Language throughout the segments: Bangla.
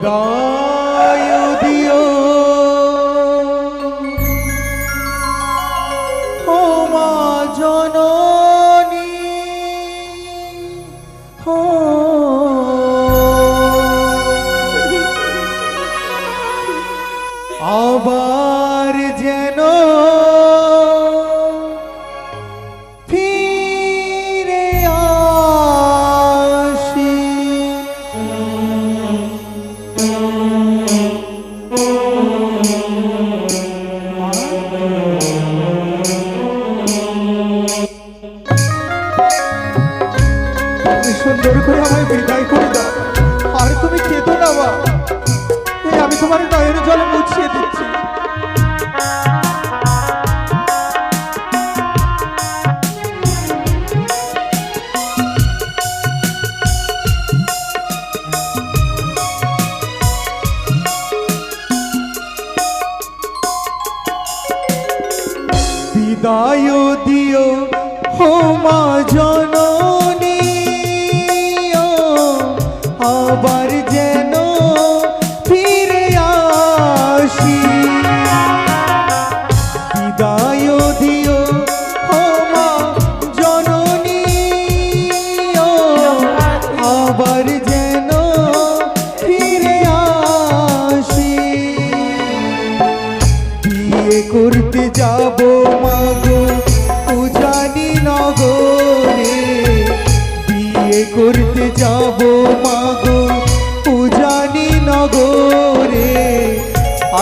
God. Gollywood shit.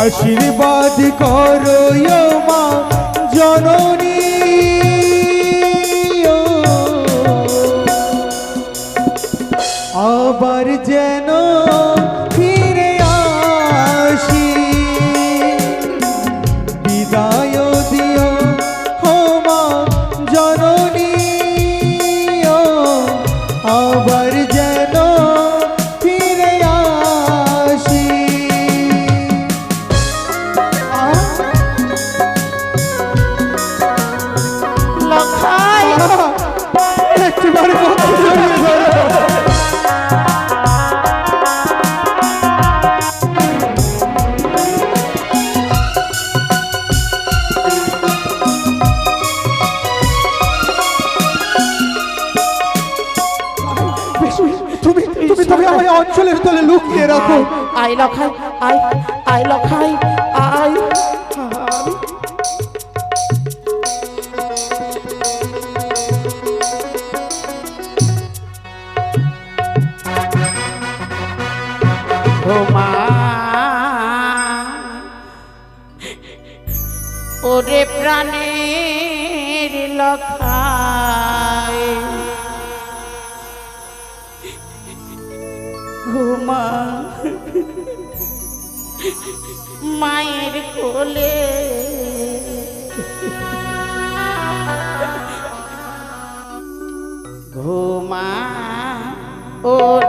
আশীর্বাদ করো মা জননী তুমি তুমি আমায় অঞ্চলের তলে লুকিয়ে রাখো আই লখাই আই আই লখাই ওরে প্রাণের লখায়। ঘুমা। মায়ের কোলে। ঘুমা। ওর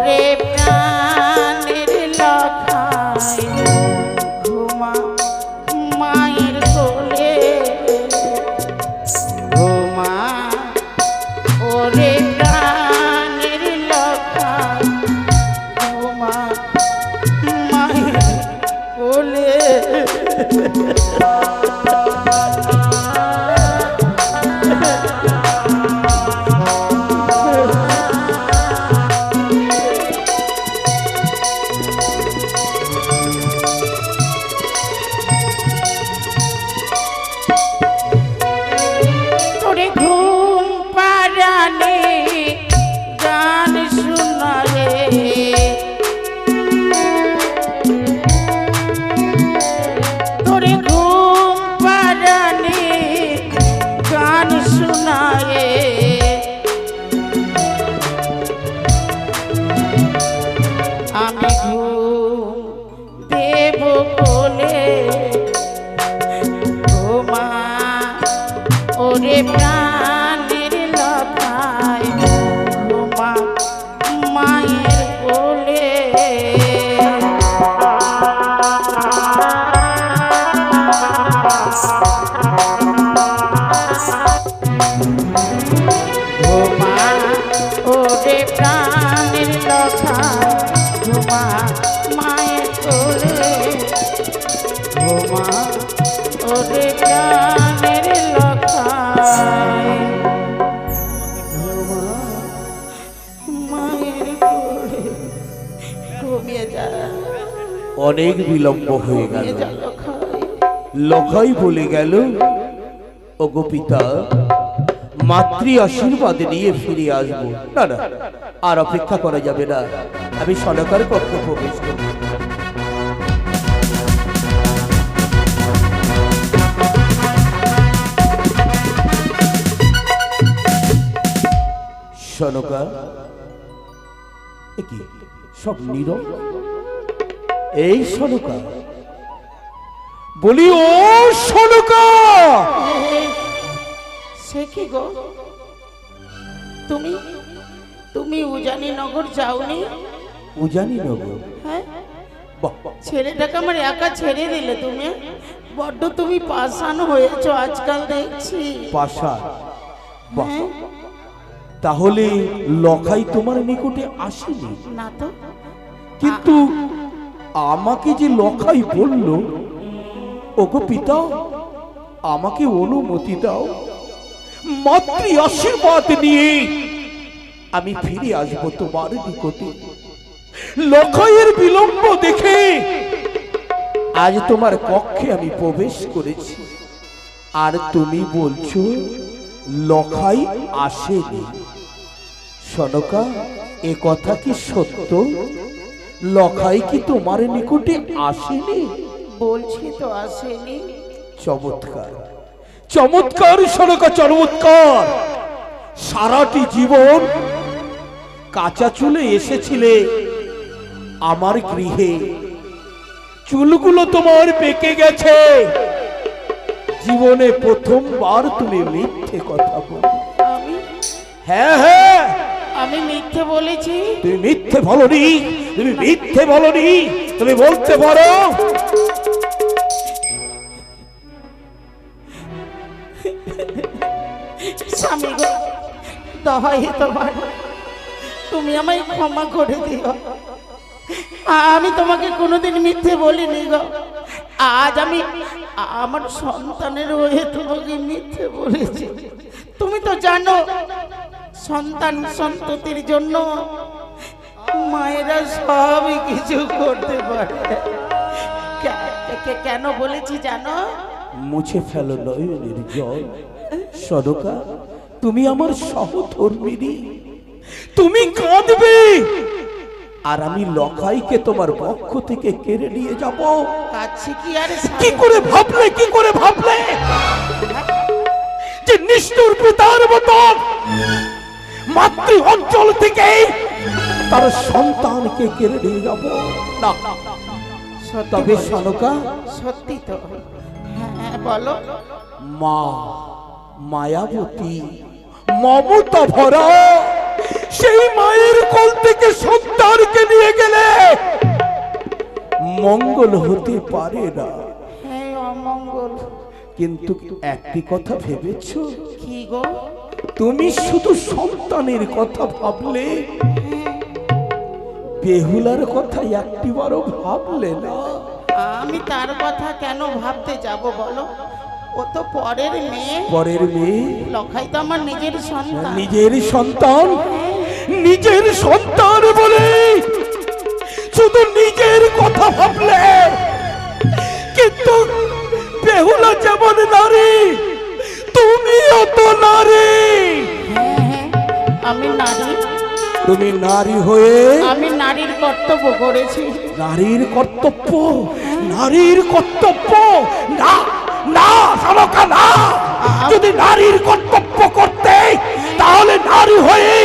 অনেক বিলম্ব হয়ে গেল। লখাই বলে গেল, ও গোপিতা মাতৃ আশীর্বাদ নিয়ে ফিরে আসব। না না, আর অপেক্ষা করা যাবে না। আমি সনকার কক্ষে প্রবেশ করব। সনকা সব নীরব? এই সনকা। বলি ও সনকা! সে কি গো? তুমি তুমি উজানি নগর যাওনি? উজানি নগর হ্যাঁ ছেলেটাকে আমার একা ছেড়ে দিলে তুমি? বড্ড তুমি পাশান হয়েছো আজকাল দেখছি। বাহ, হ্যাঁ? তাহলে লখাই তোমার নিকটে আসেনি? না তো। কিন্তু আমাকে যে লখাই বলল ওগো পিতা, আমাকে অনুমতি দাও। মাতৃ আশীর্বাদ নিয়ে আমি ফিরে আসব তোমার নিকটে। লখাইয়ের বিলম্ব দেখে আজ তোমার কক্ষে আমি প্রবেশ করেছি। আর তুমি বলছো লখাই আসেনি। সনকা এ কথা কি সত্য? লখাই কি তোমার নিকটে আসেনি? বলছি তো আসেনি। চমৎকার। চমৎকার সনকা চমৎকার। সারাটি জীবন কাঁচা চুলে এসেছিলে আমার গৃহে। চুলগুলো তোমার পেকে গেছে। জীবনে প্রথমবার তুমি মিথ্যে কথা বল। হ্যাঁ হ্যাঁ। আমি মিথ্যে বলেছি। তুমি মিথ্যে বলনি তুমি মিথ্যে বলনি তুমি বলতে পারো। স্বামী গো দহাই তোমার তুমি আমায় ক্ষমা করে দিও। আমি তোমাকে কোনোদিন মিথ্যে বলিনি গো। আজ আমি আমার সন্তানের হয়ে তোমাকে মিথ্যে বলেছি। তুমি তো জানো সন্তান সন্ততির জন্য মায়েরা সবই কিছু করতে পারে। কেন বলেছি জানো? মুছে ফেলো নয়নের জল। সদকা তুমি আমার সহধর্মিনী। তুমি কাঁদবে। আর আমি লখাইকে তোমার পক্ষ থেকে কেড়ে নিয়ে যাব। কাছে কি আর কি করে ভাবলে কি করে ভাবলে? যে নিষ্ঠুর পিতার মতন মাতৃ অঞ্চল থেকে তার সন্তানকে কেড়ে নিয়ে যাব। না। তবে সনকা সত্যি তো। হ্যাঁ বলো। মা মায়াবতী মমতা ভরা সেই মায়ের কোল থেকে সন্তানকে নিয়ে গেলে মঙ্গল হতে পারে না। হ্যাঁ অমঙ্গল। কিন্তু একটি কথা ভেবেছ? কি গো? তুমি শুধু সন্তানের কথা ভাবলে? বেহুলার কথা একটিবারও ভাবলে না। আমি তার কথা কেন ভাবতে যাব বলো? ও তো পরের মেয়ে। পরের মেয়ে? লখাই তো আমার নিজের সন্তান। নিজের সন্তান? নিজের সন্তান বলে? শুধু নিজের কথা ভাবলে? কিন্তু বেহুলা যেমন আমি নারী। তুমি নারী হয়ে আমি নারীর কর্তব্য করেছি। নারীর কর্তব্য নারীর কর্তব্য। না না সমকা না। যদি নারীর কর্তব্য করতে তাহলে নারী হয়ে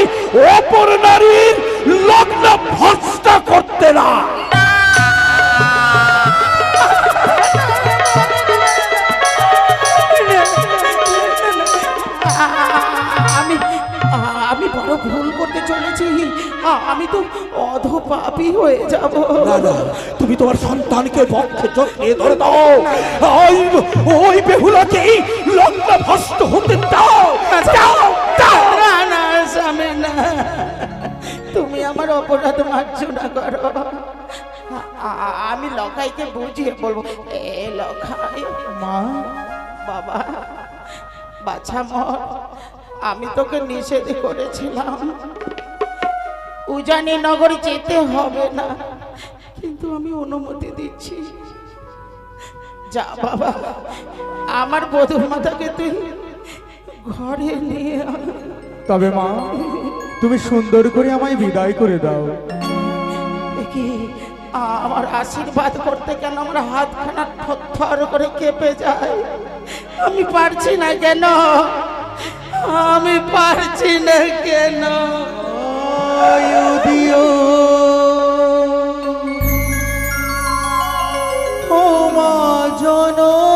অপর নারীর লগ্ন ভস্তা করতে না। ভুল করতে চলেছি। আমি তো অধপাপী হয়ে যাব। তুমি তোমার সন্তানকে বক্ষে জড়িয়ে ধরে দাও। ওই ওই বেহুলাকে লগ্ন ভ্রষ্ট হতে দাও। তুমি আমার অপরাধ মার্জনা করো। আমি লখাইকে বুঝিয়ে বলব এ লখাই মা বাবা বাছা মর আমি তোকে নিষেধ করেছিলাম। উজানি নগর যেতে হবে না কিন্তু আমি অনুমতি দিচ্ছি। যা বাবা আমার বধুর মাতাকে তুই ঘরে নিয়ে তবে মা তুমি সুন্দর করে আমায় বিদায় করে দাও। কি আমার আশীর্বাদ করতে কেন আমার হাতখানা থর করে কেঁপে যায় আমি পারছি না কেন? আমি পারছি না কেন? দিও ও মা জননী।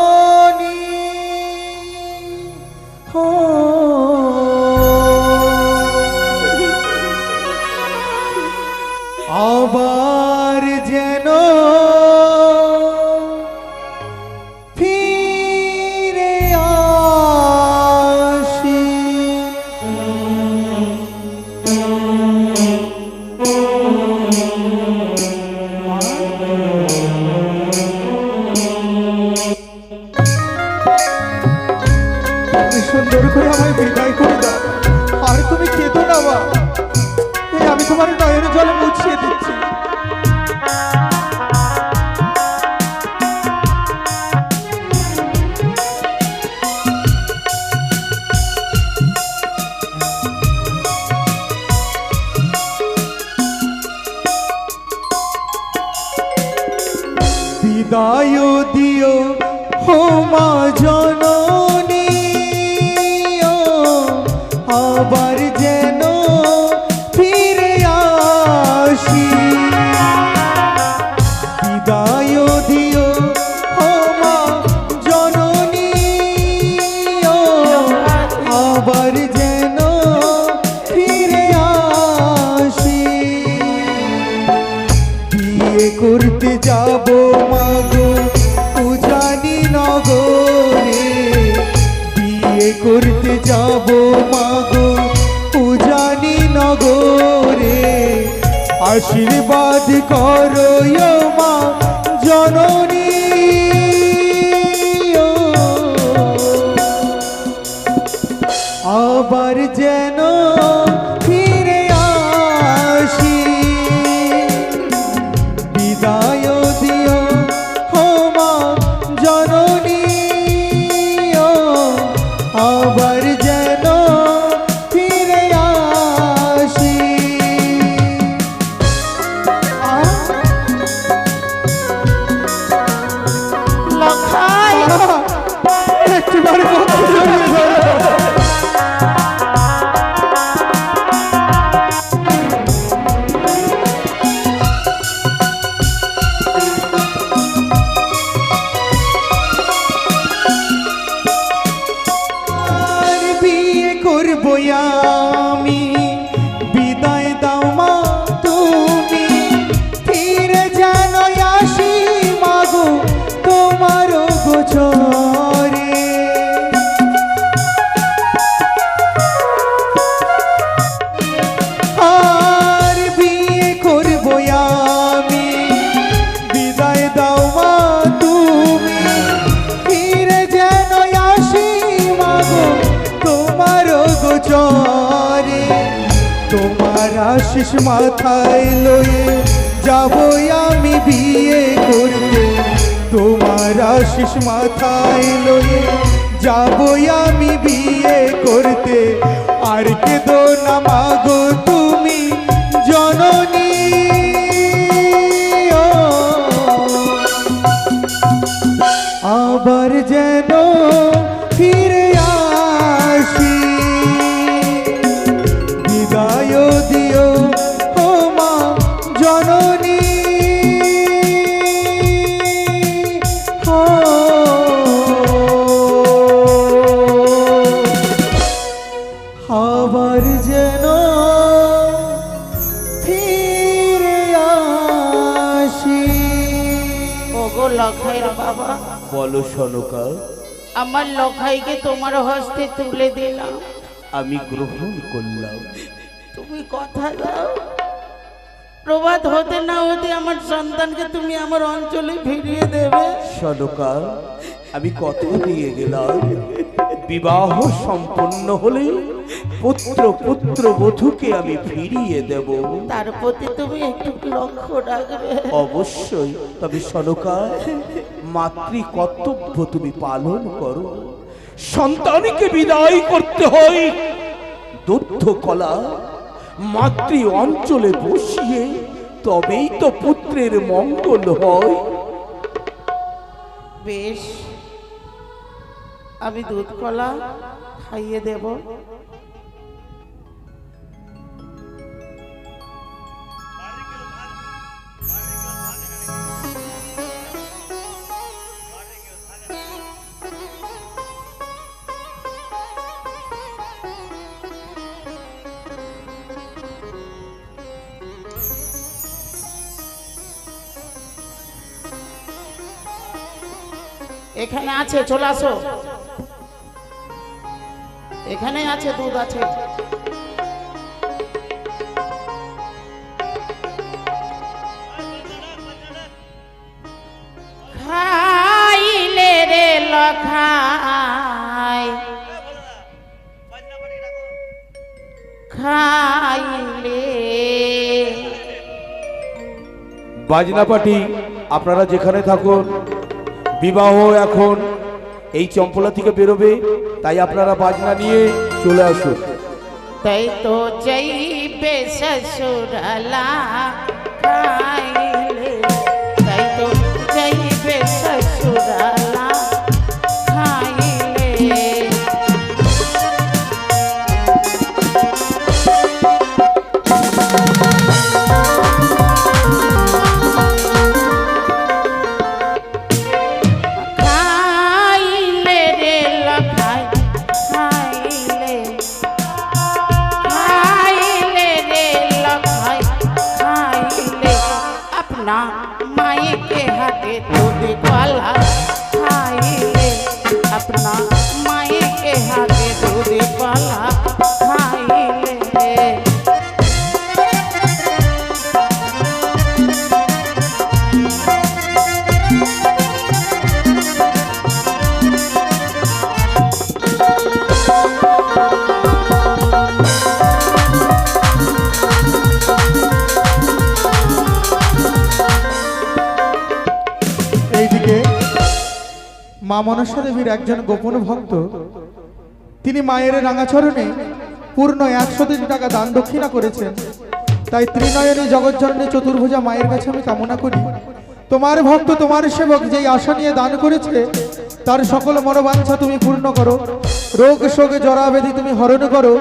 আশিস মাথায় লয়ে যাব আমি বিয়ে করতে। তোমার আশিস মাথায় লয়ে যাব আমি বিয়ে করতে। আর কেদো না মাগো তুমি, জননী আমার লখাইকে তোমার হস্তে তুলে দিলাম। আমি গ্রহণ করলাম। তুমি কথা দাও। প্রবাদ হতে না হতে আমার সন্তানকে তুমি আমার অঞ্চলে ফিরিয়ে দেবে। সদকাল আমি কত দিয়ে গেলাম? বিবাহ সম্পন্ন হলে পুত্র পুত্র বধূকে আমি ফিরিয়ে দেব। তার প্রতি তুমি একটু লক্ষ্য রাখবে। অবশ্যই। তবে সনকা মাতৃ কর্তব্য তুমি পালন করো। সন্তানকে বিদায় করতে হয় দুগ্ধ কলা মাতৃ অঞ্চলে বসিয়ে তবেই তো পুত্রের মঙ্গল হয়। বেশ। আমি দুধ কলা খাইয়ে দেব। এখানে আছে চলে আসো। এখানে আছে দুধ আছে। খাইলে বাজনা পার্টি, আপনারা যেখানে থাকুন, বিবাহ এখন এই চম্পলা থেকে বেরোবে। তাই আপনারা বাজনা নিয়ে চলে আসুন। তাই তো যাইবে শ্বশুরালা মা মনসা দেবীর একজন গোপন ভক্ত। তিনি মায়ের রাঙাচরণে পূর্ণ একশো দিন টাকা দান দক্ষিণা করেছেন। তাই ত্রিনয়নী জগজ্জননী চতুর্ভুজা মায়ের কাছে আমি কামনা করি। তোমার ভক্ত, তোমার সেবক যেই আশা নিয়ে দান করেছে, তার সকল মনোবাঞ্ছা তুমি পূর্ণ করো। রোগ শোক জরাবেধি তুমি হরণ করো।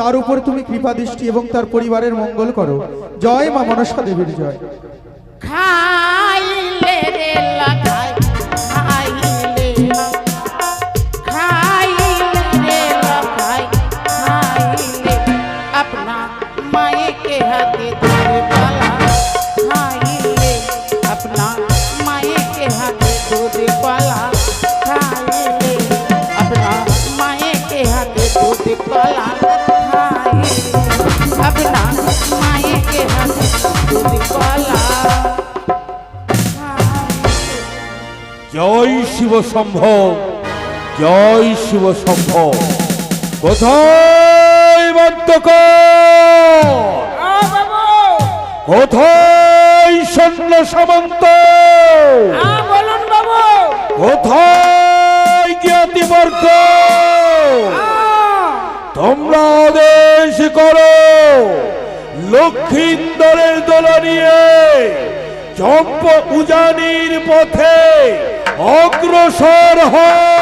তার উপর তুমি কৃপা দৃষ্টি এবং তার পরিবারের মঙ্গল করো। জয় মা মনসা দেবীর জয়। খাইলে জয় শিব সম্ভব, জয় শিব সম্ভব। কোথায় বদ্ধক কোথায় সৈন্য সামন্ত? কোথায় জ্ঞাতিবর্গ তোমরা আদেশ করো, লক্ষিন্দরের দল নিয়ে চম্প উজানির পথে অগ্রসর হয়।